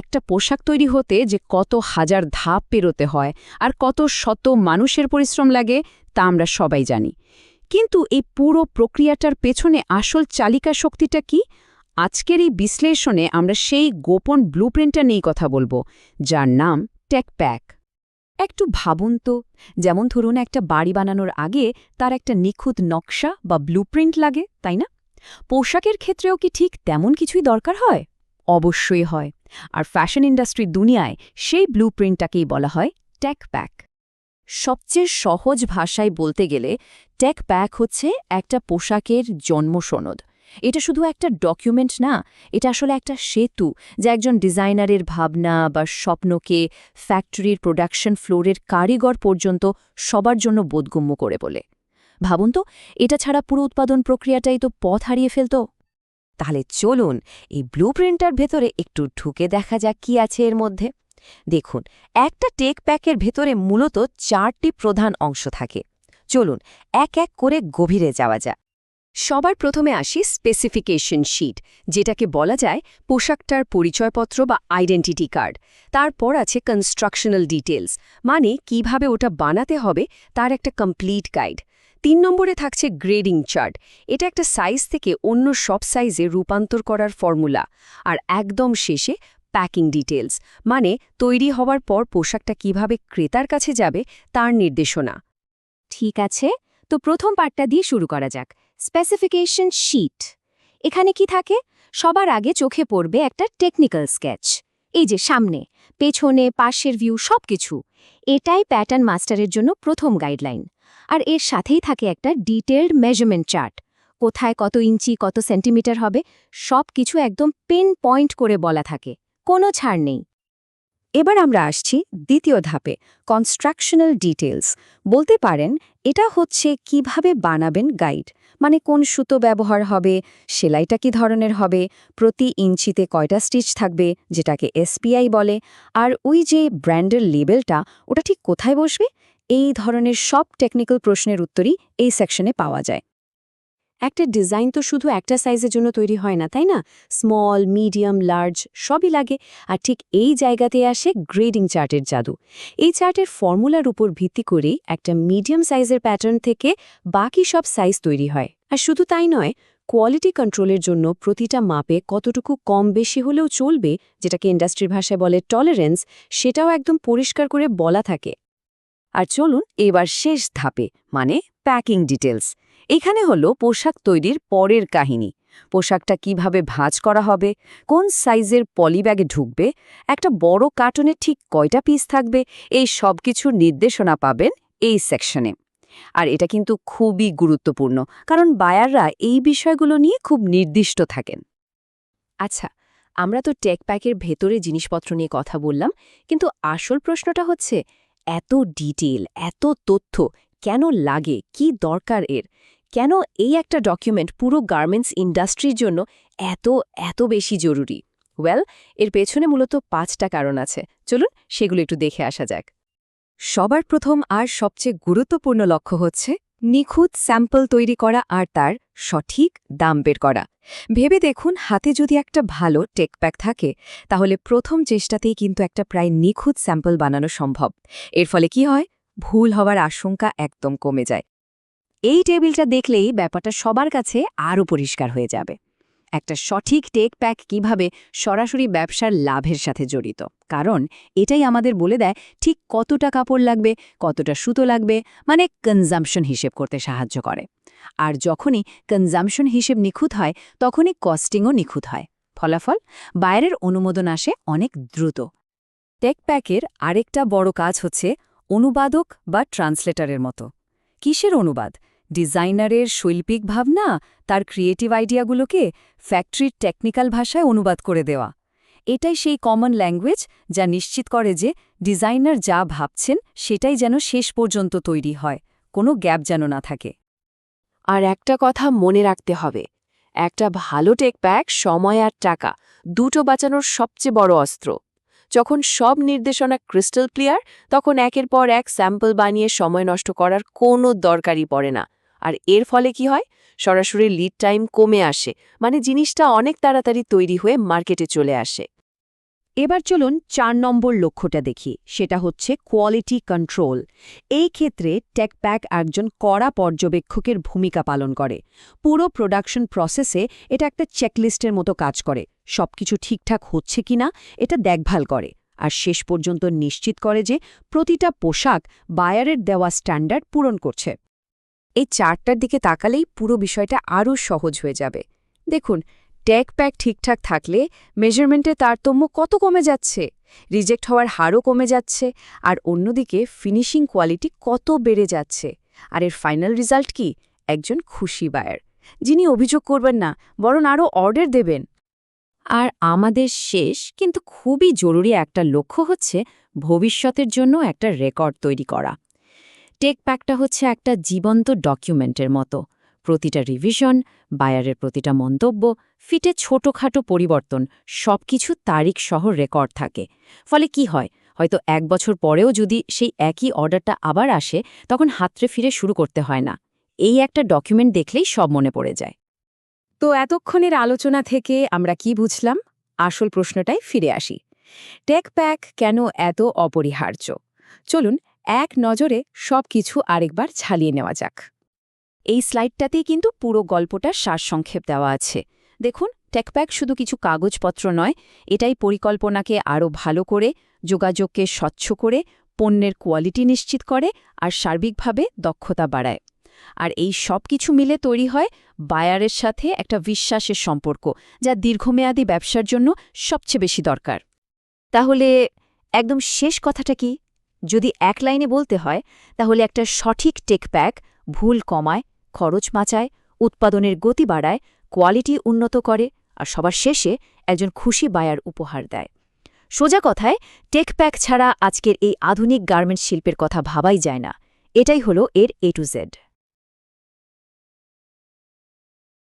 একটা পোশাক তৈরি হতে যে কত হাজার ধাপ পেরোতে হয় আর কত শত মানুষের পরিশ্রম লাগে, তা আমরা সবাই জানি। কিন্তু এই পুরো প্রক্রিয়াটার পেছনে আসল চালিকা শক্তিটা কি? আজকের এই বিশ্লেষণে আমরা সেই গোপন ব্লুপ্রিন্টটা নিয়েই কথা বলব, যার নাম টেকপ্যাক একটু ভাবুন তো, যেমন ধরুন একটা বাড়ি বানানোর আগে তার একটা নিখুঁত নকশা বা ব্লুপ্রিন্ট লাগে, তাই না? পোশাকের ক্ষেত্রেও কি ঠিক তেমন কিছুই দরকার হয়? অবশ্যই হয়। আর ফ্যাশন ইন্ডাস্ট্রির দুনিয়ায় সেই ব্লু প্রিন্টটাকেই বলা হয় ট্যাক প্যাক। সবচেয়ে সহজ ভাষায় বলতে গেলে টেক প্যাক হচ্ছে একটা পোশাকের জন্মসনদ এটা শুধু একটা ডকুমেন্ট না, এটা আসলে একটা সেতু যা একজন ডিজাইনারের ভাবনা বা স্বপ্নকে ফ্যাক্টরির প্রোডাকশন ফ্লোরের কারিগর পর্যন্ত সবার জন্য বোধগম্য করে বলে। ভাবুন তো, এটা ছাড়া পুরো উৎপাদন প্রক্রিয়াটাই তো পথ হারিয়ে ফেলত। তাহলে চলুন এই ব্লুপ্রিন্টার ভেতরে একটু ঢুকে দেখা যাক কি আছে এর মধ্যে। দেখুন, একটা টেক প্যাকের ভেতরে মূলত চারটি প্রধান অংশ থাকে। চলুন, এক এক করে গভীরে যাওয়া যাক। সবার প্রথমে আসি স্পেসিফিকেশন শিট যেটাকে বলা যায় পোশাকটার পরিচয়পত্র বা আইডেন্টিটি কার্ড তারপর আছে কনস্ট্রাকশনাল ডিটেলস মানে কীভাবে ওটা বানাতে হবে, তার একটা কমপ্লিট গাইড তিন নম্বরে থাকছে গ্রেডিং চার্ট এটা একটা সাইজ থেকে অন্য সব সাইজে রূপান্তর করার ফর্মুলা আর একদম শেষে প্যাকিং ডিটেলস মানে তৈরি হওয়ার পর পোশাকটা কীভাবে ক্রেতার কাছে যাবে তার নির্দেশনা। ঠিক আছে? তো প্রথম পার্টটা দিয়ে শুরু করা যাক। স্পেসিফিকেশন শিট এখানে কি থাকে? সবার আগে চোখে পড়বে একটা টেকনিক্যাল স্কেচ এই যে সামনে। পেছনে, পাশের ভিউ সবকিছু। এটাই প্যাটার্ন মাস্টারের জন্য প্রথম গাইডলাইন আর এর সাথেই থাকে একটা ডিটেলড মেজারমেন্ট চার্ট কোথায় কত ইঞ্চি, কত সেন্টিমিটার হবে সব কিছু একদম পেন পয়েন্ট করে বলা থাকে। কোনো ছাড় নেই। এবার আমরা আসছি দ্বিতীয় ধাপে কনস্ট্রাকশনাল ডিটেলস বলতে পারেন, এটা হচ্ছে কীভাবে বানাবেন গাইড মানে কোন সুতো ব্যবহার হবে, সেলাইটা কি ধরনের হবে, প্রতি ইঞ্চিতে কয়টা স্টিচ থাকবে, যেটাকে এসপিআই বলে, আর ওই যে ব্র্যান্ডের লেবেলটা, ওটা ঠিক কোথায় বসবে? এই ধরনের সব টেকনিক্যাল প্রশ্নের উত্তরই এই সেকশনে পাওয়া যায়। একটা ডিজাইন তো শুধু একটা সাইজের জন্য তৈরি হয় না, তাই না? স্মল, মিডিয়াম, লার্জ, সবই লাগে। আর ঠিক এই জায়গাতে আসে গ্রেডিং চার্টের জাদু। এই চার্টের ফর্মুলার উপর ভিত্তি করেই একটা মিডিয়াম সাইজের প্যাটার্ন থেকে বাকি সব সাইজ তৈরি হয়। আর শুধু তাই নয়, কোয়ালিটি কন্ট্রোলের জন্য প্রতিটা মাপে কতটুকু কম বেশি হলেও চলবে, যেটাকে ইন্ডাস্ট্রির ভাষায় বলে টলারেন্স, সেটাও একদম পরিষ্কার করে বলা থাকে। আর চলুন এবার শেষ ধাপে মানে প্যাকিং ডিটেলস এখানে হলো পোশাক তৈরির পরের কাহিনী। পোশাকটা কীভাবে ভাঁজ করা হবে, কোন সাইজের পলিব্যাগে ঢুকবে, একটা বড় কার্টনে ঠিক কয়টা পিস থাকবে, এই সব কিছুর নির্দেশনা পাবেন এই সেকশনে। আর এটা কিন্তু খুবই গুরুত্বপূর্ণ, কারণ বায়াররা এই বিষয়গুলো নিয়ে খুব নির্দিষ্ট থাকেন। আচ্ছা আমরা তো টেক প্যাকের ভেতরে জিনিসপত্র নিয়ে কথা বললাম, কিন্তু আসল প্রশ্নটা হচ্ছে, এত ডিটেল এত তথ্য কেন লাগে, কি দরকার এর? কেন এই একটা ডকুমেন্ট পুরো গার্মেন্টস ইন্ডাস্ট্রির জন্য এত এত বেশি জরুরি? ওয়েল এর পেছনে মূলত পাঁচটা কারণ আছে। চলুন সেগুলো একটু দেখে আসা যাক। সবার প্রথম আর সবচেয়ে গুরুত্বপূর্ণ লক্ষ্য হচ্ছে নিখুঁত স্যাম্পল তৈরি করা আর তার সঠিক দাম বের করা। ভেবে দেখুন, হাতে যদি একটা ভালো টেকপ্যাক থাকে, তাহলে প্রথম চেষ্টাতেই কিন্তু একটা প্রায় নিখুঁত স্যাম্পল বানানো সম্ভব। এর ফলে কি হয়? ভুল হওয়ার আশঙ্কা একদম কমে যায়। এই টেবিলটা দেখলেই ব্যাপারটা সবার কাছে আরও পরিষ্কার হয়ে যাবে। একটা সঠিক টেক প্যাক কীভাবে সরাসরি ব্যবসার লাভের সাথে জড়িত। কারণ এটাই আমাদের বলে দেয় ঠিক কতটা কাপড় লাগবে, কতটা সুতো লাগবে মানে কনজামশন হিসেব করতে সাহায্য করে। আর যখনই কনজামশন হিসেব নিখুঁত হয়, তখনই কস্টিংও নিখুঁত হয়। ফলাফল? বাইরের অনুমোদন আসে অনেক দ্রুত। টেক প্যাকের আরেকটা বড় কাজ হচ্ছে অনুবাদক বা ট্রান্সলেটারের মতো। কিসের অনুবাদ? ডিজাইনারের শৈল্পিক ভাবনা তার ক্রিয়েটিভ আইডিয়াগুলোকে ফ্যাক্টরির টেকনিক্যাল ভাষায় অনুবাদ করে দেওয়া। এটাই সেই কমন ল্যাঙ্গুয়েজ যা নিশ্চিত করে যে ডিজাইনার যা ভাবছেন সেটাই যেন শেষ পর্যন্ত তৈরি হয়, কোনো গ্যাপ যেন না থাকে। আর একটা কথা মনে রাখতে হবে, একটা ভালো টেক প্যাক সময় আর টাকা দুটো বাঁচানোর সবচেয়ে বড় অস্ত্র। যখন সব নির্দেশনা ক্রিস্টাল ক্লিয়ার তখন একের পর এক স্যাম্পল বানিয়ে সময় নষ্ট করার কোনো দরকারই পড়ে না। আর এর ফলে কি হয়? সরাসরি লিড টাইম কমে আসে মানে জিনিসটা অনেক তাড়াতাড়ি তৈরি হয়ে মার্কেটে চলে আসে। এবার চলুন চার নম্বর লক্ষ্যটা দেখি, সেটা হচ্ছে কোয়ালিটি কন্ট্রোল এই ক্ষেত্রে টেকপ্যাক একজন কড়া পর্যবেক্ষকের ভূমিকা পালন করে। পুরো প্রোডাকশন প্রসেসে এটা একটা চেকলিস্টের মতো কাজ করে, সবকিছু ঠিকঠাক হচ্ছে কিনা এটা দেখভাল করে। আর শেষ পর্যন্ত নিশ্চিত করে যে প্রতিটা পোশাক বায়ারের দেওয়া স্ট্যান্ডার্ড পূরণ করছে। এই চারটার দিকে তাকালেই পুরো বিষয়টা আরও সহজ হয়ে যাবে। দেখুন, ট্যাগ প্যাক ঠিকঠাক থাকলে মেজারমেন্টের তারতম্য কত কমে যাচ্ছে, রিজেক্ট হওয়ার হারও কমে যাচ্ছে, আর অন্যদিকে ফিনিশিং কোয়ালিটি কত বেড়ে যাচ্ছে। আর এর ফাইনাল রেজাল্ট কি? একজন খুশি বায়ার, যিনি অভিযোগ করবেন না, বরং আরও অর্ডার দেবেন। আর আমাদের শেষ, কিন্তু খুবই জরুরি একটা লক্ষ্য হচ্ছে ভবিষ্যতের জন্য একটা রেকর্ড তৈরি করা। টেক প্যাকটা হচ্ছে একটা জীবন্ত ডকুমেন্টের মতো। প্রতিটা রিভিশন, বায়ারের প্রতিটা মন্তব্য, ফিটে ছোটখাটো পরিবর্তন, সবকিছু তারিখ সহ রেকর্ড থাকে। ফলে কি হয়? হয়তো এক বছর পরেও যদি সেই একই অর্ডারটা আবার আসে, তখন হাতরে ফিরে শুরু করতে হয় না। এই একটা ডকুমেন্ট দেখলেই সব মনে পড়ে যায়। তো এতক্ষণের আলোচনা থেকে আমরা কি বুঝলাম? আসল প্রশ্নটাই ফিরে আসি। টেক প্যাক কেন এত অপরিহার্য? চলুন এক নজরে সব কিছু আরেকবার ছালিয়ে নেওয়া যাক। এই স্লাইডটাতেই কিন্তু পুরো গল্পটার সারসংক্ষেপ দেওয়া আছে। দেখুন, টেকপ্যাক শুধু কিছু কাগজপত্র নয়, এটাই পরিকল্পনাকে আরও ভালো করে, যোগাযোগকে স্বচ্ছ করে, পণ্যের কোয়ালিটি নিশ্চিত করে আর সার্বিকভাবে দক্ষতা বাড়ায়। আর এই সব কিছু মিলে তৈরি হয় বায়ারের সাথে একটা বিশ্বাসের সম্পর্ক, যা দীর্ঘমেয়াদী ব্যবসার জন্য সবচেয়ে বেশি দরকার। তাহলে, একদম শেষ কথাটা কি? যদি এক লাইনে বলতে হয়, তাহলে একটা সঠিক টেকপ্যাক ভুল কমায়, খরচ বাঁচায়, উৎপাদনের গতি বাড়ায়, কোয়ালিটি উন্নত করে আর সবার শেষে একজন খুশি বায়ার উপহার দেয়। সোজা কথায় টেকপ্যাক ছাড়া আজকের এই আধুনিক গার্মেন্টস শিল্পের কথা ভাবাই যায় না। এটাই হলো এর এ টু জেড